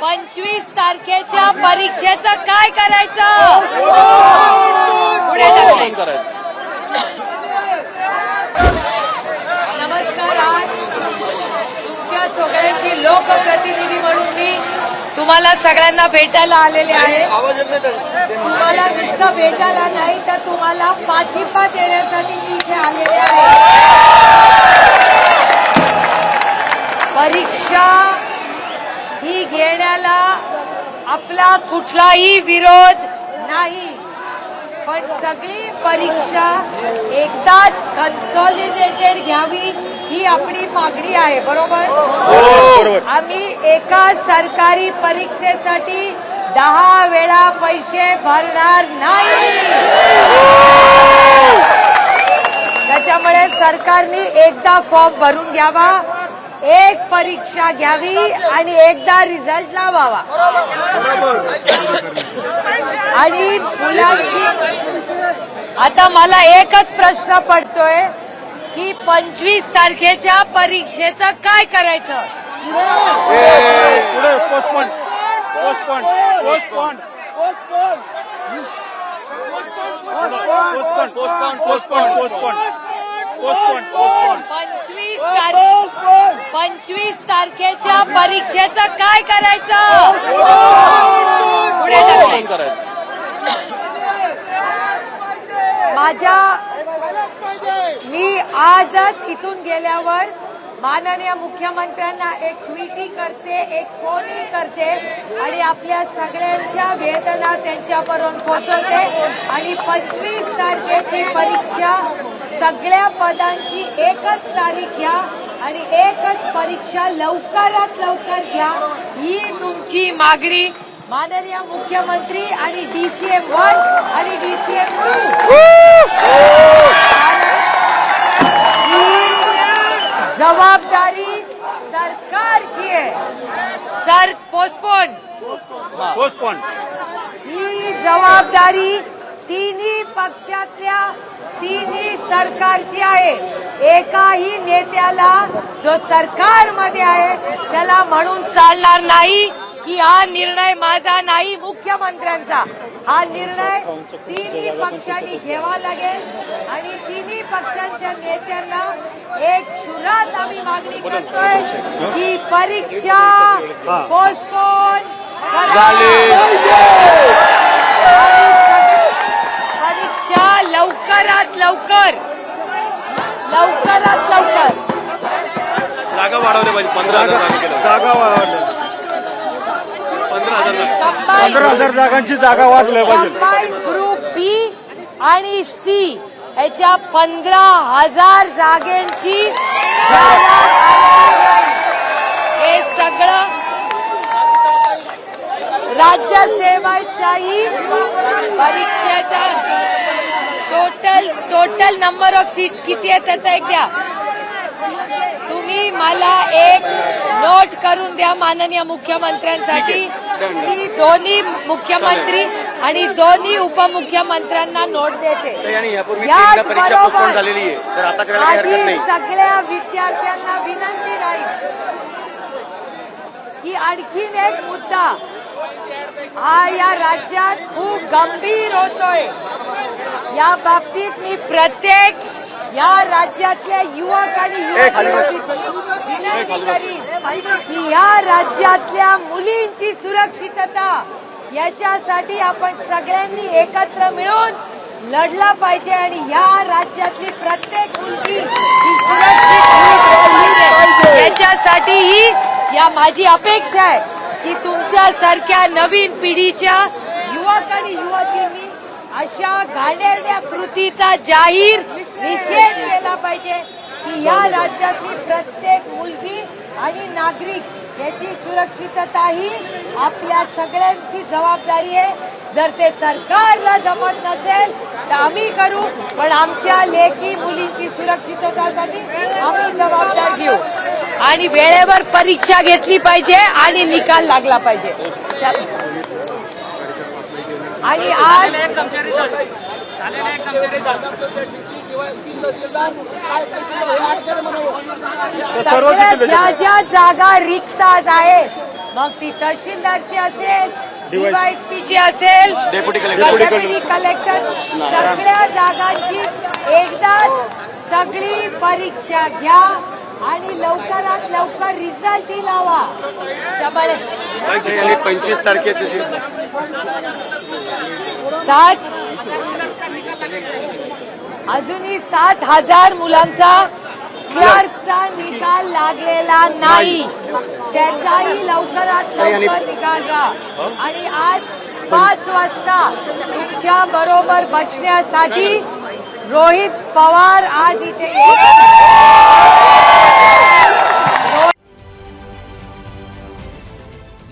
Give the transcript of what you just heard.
पंचवीस तारखेच्या परीक्षेचं काय करायचं पुढे. नमस्कार आज तुमच्या सगळ्यांची लोकप्रतिनिधी म्हणून मी तुम्हाला सगळ्यांना भेटायला आलेले आहे. तुम्हाला नुसतं भेटायला नाही तर तुम्हाला पाठिंबा देण्यासाठी मी इथे आलेले आहे आपला कुठलाही विरोध नाही. पण सगळी परीक्षा एकदाच कन्सॉलिडेटेड घ्यावी ही आपली मागणी आहे बरोबर. आम्ही एका सरकारी परीक्षेसाठी दहा वेळा पैसे भरणार नाही. त्याच्यामुळे सरकारने एकदा फॉर्म भरून घ्यावा. एक परीक्षा घ्यावी आणि एकदा रिझल्ट लावावा. आणि मुलांची आता मला एकच प्रश्न पडतोय की पंचवीस तारखेच्या परीक्षेचं काय करायचं? Postpone postpone postpone postpone postpone postpone postpone पंचवीस तारखे पंचवीस तारखेच्या परीक्षेचं काय करायचं? पुढे. माझ्या मी आजच इथून गेल्यावर माननीय मुख्यमंत्र्यांना एक ट्विटी करते एक फोनही करते आणि आपल्या सगळ्यांच्या वेदना त्यांच्यापर्यंत पोहोचवते. आणि पंचवीस तारखेची परीक्षा सगळ्या पदांची एकच तारीख घ्या आणि एकच परीक्षा लवकरात लवकर घ्या. ही तुमची मागणी माननीय मुख्यमंत्री आणि डीसीएम वन आणि डीसीएम टू ही जबाबदारी सरकारची आहे. सर पोस्टपोन पोस्टपॉन ही जबाबदारी तिन्ही पक्षातल्या तिन्ही सरकारची आहे. एकाही नेत्याला जो सरकारमध्ये आहे त्याला म्हणून चालणार नाही की हा निर्णय माझा नाही मुख्यमंत्र्यांचा. हा निर्णय तिन्ही पक्षांनी घ्यावा लागेल आणि तिन्ही पक्षांच्या नेत्यांना एक सुरात आम्ही मागणी करतोय की परीक्षा पोस्टपोन परीक्षा लवकरात लवकर. लवकरात लवकर. जागा वाढवल्या पाहिजे पंधरा हजार जागा वाढवल्या पंधरा हजार पंधरा जागांची जागा वाढल्या पाहिजे. ग्रुप बी आणि सी याच्या पंधरा हजार जागेंची. हे सगळं राज्य सेवाचाही परीक्षेचा total total number of seats किती आहे त्याचा एक द्या. तुम्ही मला एक नोट करून द्या माननीय मुख्यमंत्र्यांसाठी. की दोन्ही मुख्यमंत्री आणि दोन्ही उपमुख्यमंत्र्यांना नोट देते. याच बरोबर माझी सगळ्या विद्यार्थ्यांना विनंती राहील. की आणखीन एक मुद्दा. हा या राज्यात खूप गंभीर होतोय. या बाबतीत मी प्रत्येक या राज्यातल्या युवक आणि विनंती करीन की या राज्यातल्या मुलींची सुरक्षितता याच्यासाठी आपण सगळ्यांनी एकत्र मिळून लढला पाहिजे आणि या राज्यातली प्रत्येक मुलगी ही सुरक्षित याच्यासाठी ही या माझी अपेक्षा आहे की तुमच्यासारख्या नवीन पिढीच्या युवक आणि युवतींनी अशा घाणेरड्या कृतीचा जाहीर निषेध केला पाहिजे की या राज्यातली प्रत्येक मुलगी आणि नागरिक याची सुरक्षितता ही आपल्या सगळ्यांची जबाबदारी आहे. जर ते सरकारला जमत नसेल तर आम्ही करू पण आमच्या लेखी मुलींची सुरक्षिततासाठी आम्ही जबाबदार घेऊ. आणि वेळेवर परीक्षा घेतली पाहिजे आणि निकाल लागला पाहिजे. आणि आज सगळ्या ज्या ज्या जागा रिक्त आज आहेत मग ती तहसीलदारची असेल DYSP. डीवायसपीची असेल डेप्युटी कलेक्टर. सगळ्या जागांची एकदाच सगळी परीक्षा घ्या आणि लवकरात लवकर रिझल्टही लावा. पंचवीस तारखेचे सात अजूनही सात हजार मुलांचा क्लार्कचा निकाल लागलेला नाही. त्याचाही लवकरात लवकर निकाल राहा. आणि आज पाच वाजता तुमच्या बरोबर बसण्यासाठी रोहित पवार आज इथे